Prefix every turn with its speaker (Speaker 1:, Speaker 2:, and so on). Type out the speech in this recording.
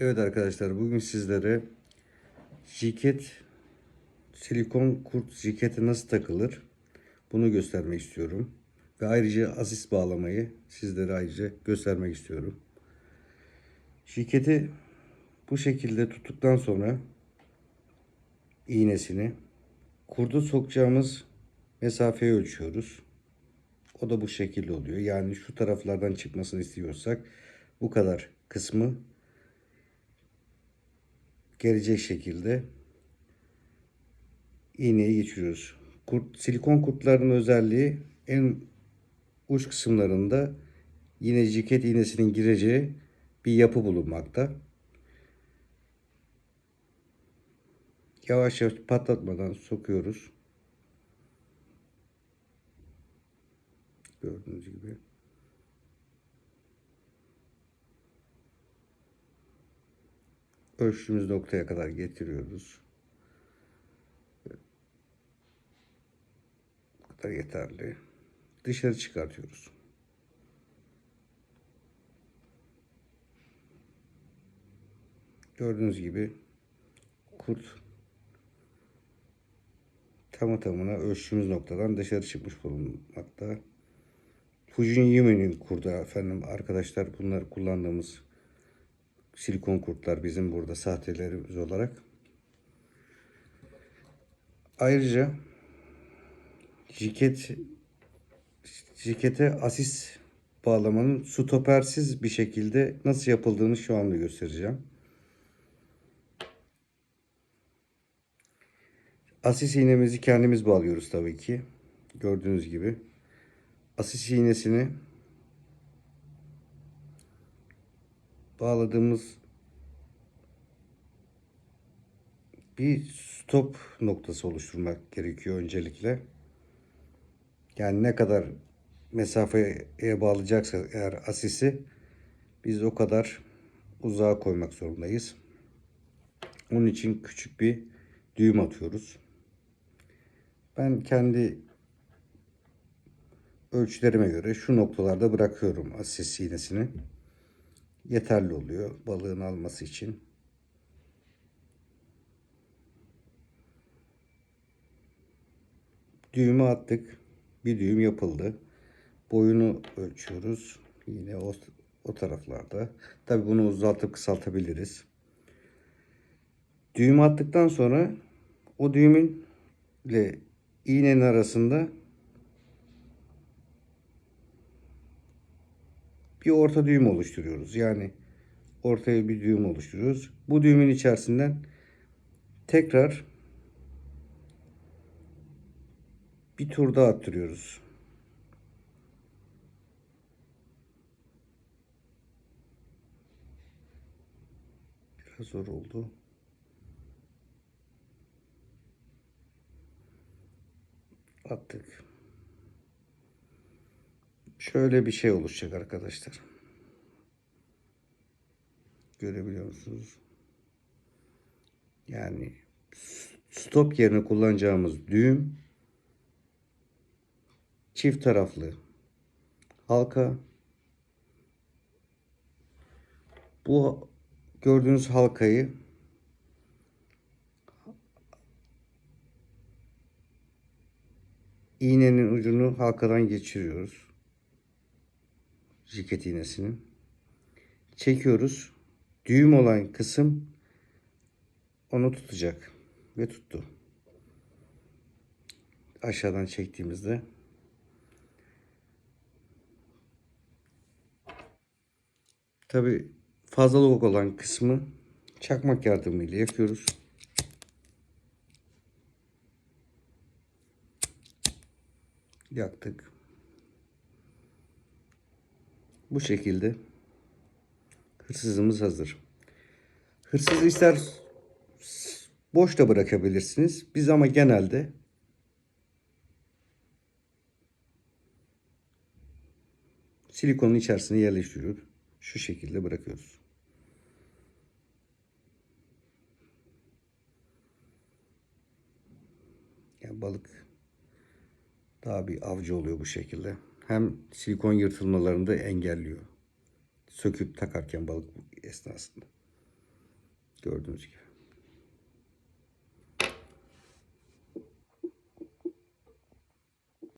Speaker 1: Evet arkadaşlar bugün sizlere jiket silikon kurt jiketi nasıl takılır bunu göstermek istiyorum. Ve ayrıca asis bağlamayı sizlere ayrıca göstermek istiyorum. Jiketi bu şekilde tuttuktan sonra iğnesini kurdu sokacağımız mesafeyi ölçüyoruz. O da bu şekilde oluyor. Yani şu taraflardan çıkmasını istiyorsak bu kadar kısmı gelecek şekilde iğneyi geçiriyoruz. Kurt, silikon kurtların özelliği en uç kısımlarında yine ciket iğnesinin gireceği bir yapı bulunmakta. Yavaş yavaş patlatmadan sokuyoruz. Gördüğünüz gibi. Ölçtüğümüz noktaya kadar getiriyoruz. Bu kadar yeterli. Dışarı çıkartıyoruz. Gördüğünüz gibi kurt tamı tamına ölçtüğümüz noktadan dışarı çıkmış bulunmakta. Fujin Yumi'nin kurdu efendim arkadaşlar bunlar kullandığımız silikon kurtlar bizim burada sahtelerimiz olarak. Ayrıca jiket jikete asis bağlamanın stopersiz bir şekilde nasıl yapıldığını şu anda göstereceğim. Asis iğnemizi kendimiz bağlıyoruz tabii ki. Gördüğünüz gibi. Asis iğnesini bağladığımız bir stop noktası oluşturmak gerekiyor öncelikle. Yani ne kadar mesafeye bağlayacaksa eğer asisi biz o kadar uzağa koymak zorundayız. Onun için küçük bir düğüm atıyoruz. Ben kendi ölçülerime göre şu noktalarda bırakıyorum asis iğnesini yeterli oluyor balığın alması için. Düğümü attık. Bir düğüm yapıldı. Boyunu ölçüyoruz. Yine o, o taraflarda. Tabi bunu uzaltıp kısaltabiliriz. Düğümü attıktan sonra o düğümün ile iğnenin arasında bir orta düğüm oluşturuyoruz. Yani ortaya bir düğüm oluşturuyoruz. Bu düğümün içerisinden tekrar bir tur daha attırıyoruz. Biraz zor oldu. Attık şöyle bir şey oluşacak arkadaşlar. Görebiliyor musunuz? Yani stop yerine kullanacağımız düğüm çift taraflı halka bu gördüğünüz halkayı iğnenin ucunu halkadan geçiriyoruz jiket iğnesini. Çekiyoruz. Düğüm olan kısım onu tutacak. Ve tuttu. Aşağıdan çektiğimizde tabi fazlalık olan kısmı çakmak yardımıyla yapıyoruz. Yaktık. Bu şekilde hırsızımız hazır. Hırsız ister boş da bırakabilirsiniz. Biz ama genelde silikonun içerisine yerleştiriyoruz. Şu şekilde bırakıyoruz. Yani balık daha bir avcı oluyor bu şekilde hem silikon yırtılmalarını da engelliyor. Söküp takarken balık esnasında. Gördüğünüz gibi.